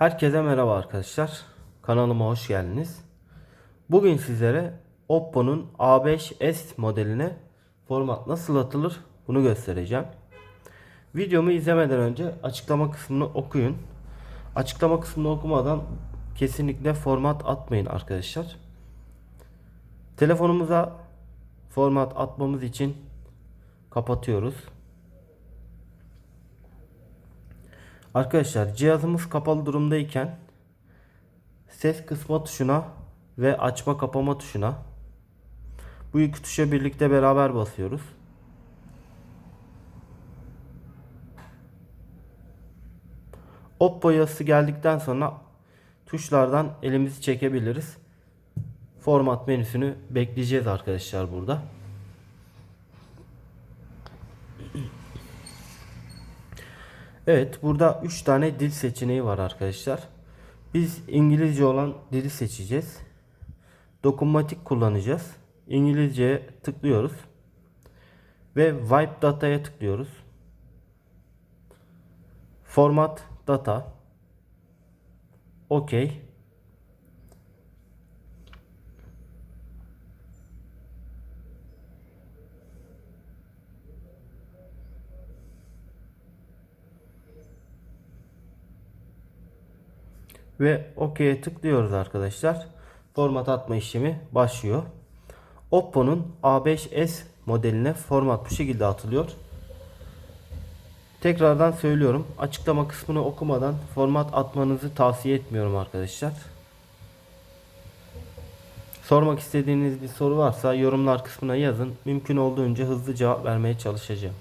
Herkese merhaba arkadaşlar. Kanalıma hoş geldiniz. Bugün sizlere Oppo'nun A5s modeline format nasıl atılır bunu göstereceğim. Videomu izlemeden önce açıklama kısmını okuyun. Açıklama kısmını okumadan kesinlikle format atmayın arkadaşlar. Telefonumuza format atmamız için kapatıyoruz. Arkadaşlar cihazımız kapalı durumdayken ses kısma tuşuna ve açma kapama tuşuna bu iki tuşa birlikte beraber basıyoruz. Oppo yazısı geldikten sonra tuşlardan elimizi çekebiliriz. Format menüsünü bekleyeceğiz arkadaşlar burada. Evet burada 3 tane dil seçeneği var arkadaşlar. Biz İngilizce olan dili seçeceğiz. Dokunmatik kullanacağız. İngilizceye tıklıyoruz. Ve Wipe Data'ya tıklıyoruz. Format Data. OK. Ve OK'ye tıklıyoruz arkadaşlar. Format atma işlemi başlıyor. Oppo'nun A5s modeline format bu şekilde atılıyor. Tekrardan söylüyorum. Açıklama kısmını okumadan format atmanızı tavsiye etmiyorum arkadaşlar. Sormak istediğiniz bir soru varsa yorumlar kısmına yazın. Mümkün olduğunca hızlı cevap vermeye çalışacağım.